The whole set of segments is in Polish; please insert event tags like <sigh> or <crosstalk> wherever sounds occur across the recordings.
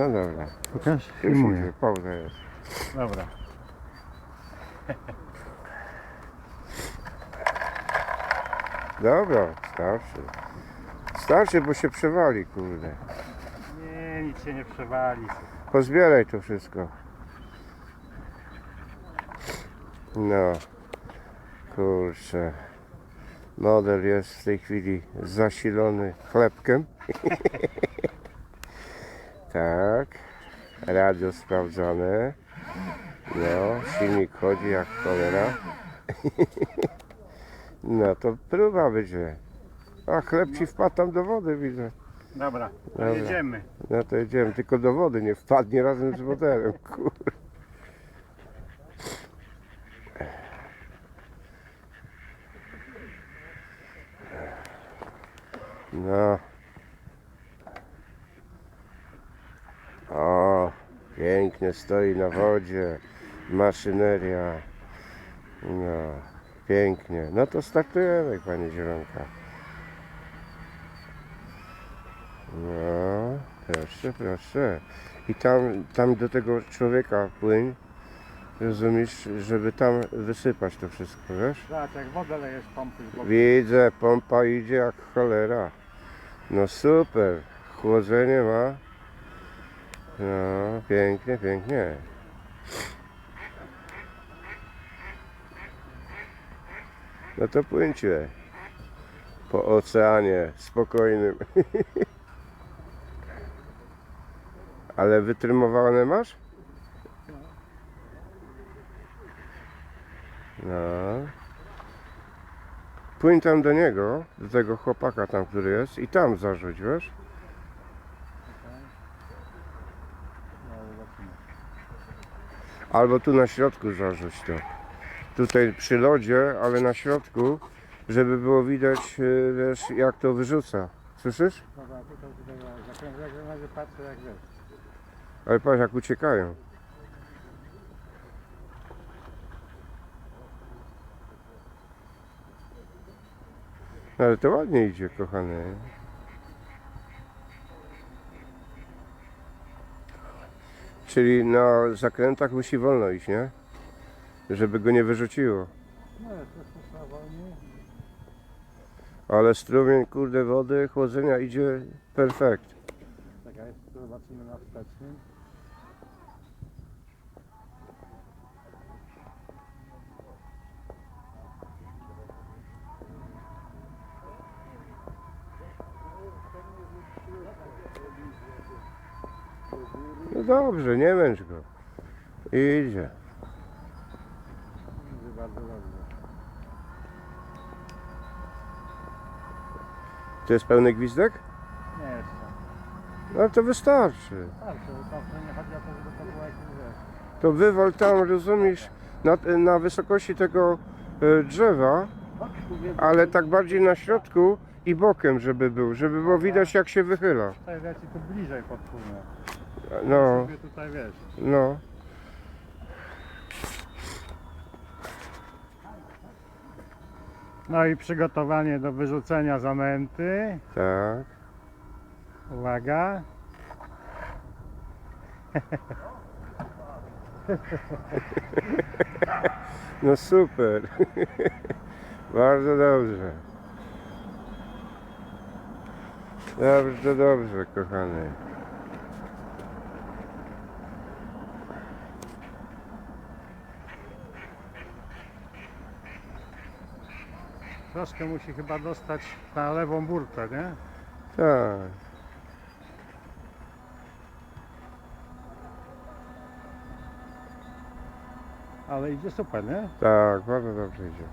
No dobra. Pokaż? Już Filmuję. idzie, jest. Dobra. Dobra, starszy. Starszy, bo się przewali, kurde. Nie, nic się nie przewali. Pozbieraj to wszystko. No. Kurczę. Model jest w tej chwili zasilony chlebkiem. <laughs> tak. Radio sprawdzone. No, silnik chodzi jak cholera. <laughs> no to próba będzie. A chleb ci wpadł tam do wody, widzę. Dobra, to Dobra. jedziemy. No to jedziemy, tylko do wody nie wpadnie razem z modelem, <laughs> kur... No. O, pięknie stoi na wodzie, maszyneria. No, pięknie. No to startujemy, panie Zielonka. No, proszę, proszę. I tam, tam do tego człowieka płyń, rozumiesz, żeby tam wysypać to wszystko, wiesz? Zobacz, jak wodę lejesz pompy z boku. Widzę, pompa idzie jak cholera. No super, chłodzenie ma. No, pięknie, pięknie. No to płyńcie. Po oceanie spokojnym. <laughs> Ale wytrymowane masz? No. Płyń tam do niego, do tego chłopaka tam, który jest i tam zarzuć, wiesz? No, zobaczymy. Albo tu na środku zarzuć to. Tutaj przy lodzie, ale na środku, żeby było widać, e, wiesz, jak to wyrzuca. Słyszysz? Dobra, tutaj, jak razie patrzę jak. Ale patrz, jak uciekają. Ale to ładnie idzie, kochany. Czyli na zakrętach musi wolno iść, nie? Żeby go nie wyrzuciło. No. Ale strumień, kurde, wody, chłodzenia idzie perfekt. Czekaj, zobaczymy na wstecznym. No dobrze, nie męcz go. Idzie. Idzie bardzo dobrze. To jest pełny gwizdek? Nie jeszcze. No to wystarczy. Tak, to, to nie chodzi o to, żeby to było wiesz. To wywal tam, rozumiesz, na, na wysokości tego e, drzewa, Chodź tu wiem, ale tak bardziej na środku i bokiem, żeby był, żeby było widać jak się wychyla. Tutaj ja ci tu bliżej podpłynę. No, Sobie tutaj wiesz. no. No i przygotowanie do wyrzucenia zanęty. Tak. Uwaga. No super. Bardzo dobrze. Dobrze, dobrze, kochany. Troszkę musi chyba dostać na lewą burtę, nie? Tak. Ale idzie super, nie? Tak, bardzo dobrze idzie.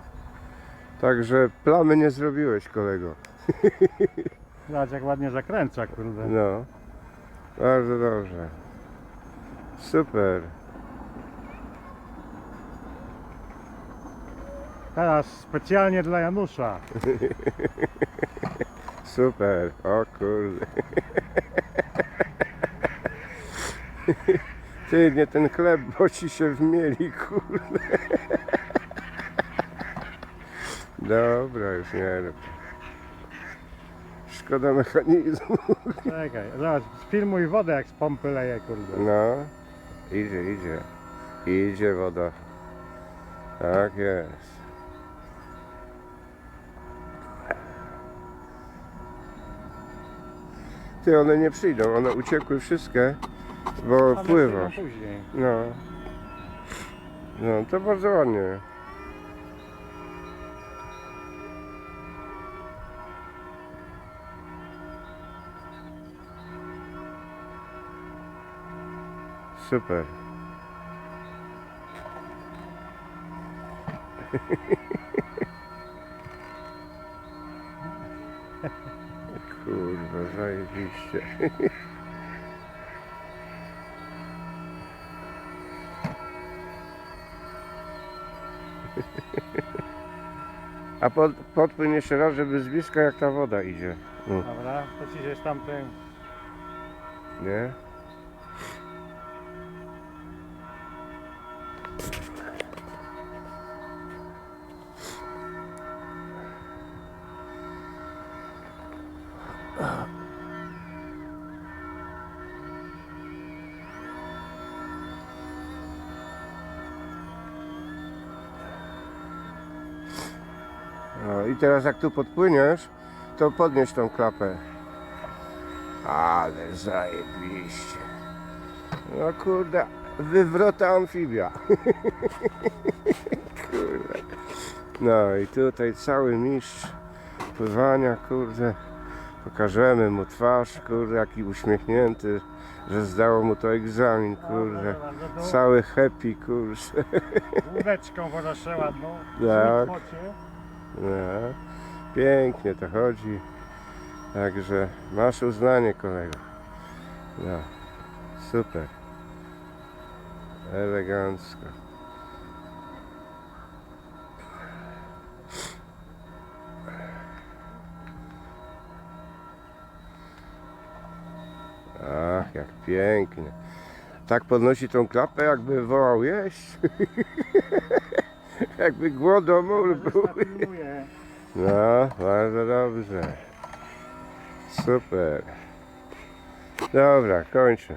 Także plamy nie zrobiłeś, kolego. Zobacz jak ładnie zakręca, kurde. No. Bardzo dobrze. Super. Teraz specjalnie dla Janusza. <laughs> Super. O kurde. <laughs> Ty, nie ten chleb, bo ci się wmieli, kurde. <laughs> Dobra, już nie rób. szkoda mechanizmu. Czekaj, zobacz, sfilmuj wodę jak z pompy leje, kurde. No, idzie, idzie. Idzie woda. Tak jest. Ty, one nie przyjdą, one uciekły wszystkie, bo One pływa. przyjdą później. No. No, to bardzo ładnie. Super. <laughs> Kurwa, zajebiście. A pod, podpłyń jeszcze raz, żeby z bliska jak ta woda idzie. No, Dobra, to ci się z tamtym... nie? No i teraz jak tu podpłyniesz, to podnieś tą klapę. Ale zajebiście. No kurde, wywrota amfibia. <laughs> kurde. No i tutaj cały mistrz pływania, kurde. Pokażemy mu twarz, kurde, jaki uśmiechnięty, że zdało mu to egzamin, kurde. Cały happy, kurde. Łódeczką woda ładną. Tak. No, pięknie to chodzi. Także masz uznanie kolego. No, super. Elegancko. Ach, jak pięknie. Tak podnosi tą klapę, jakby wołał jeść. <laughs> jakby głodomor był. <laughs> No, bardzo dobrze. Super. Dobra, kończę.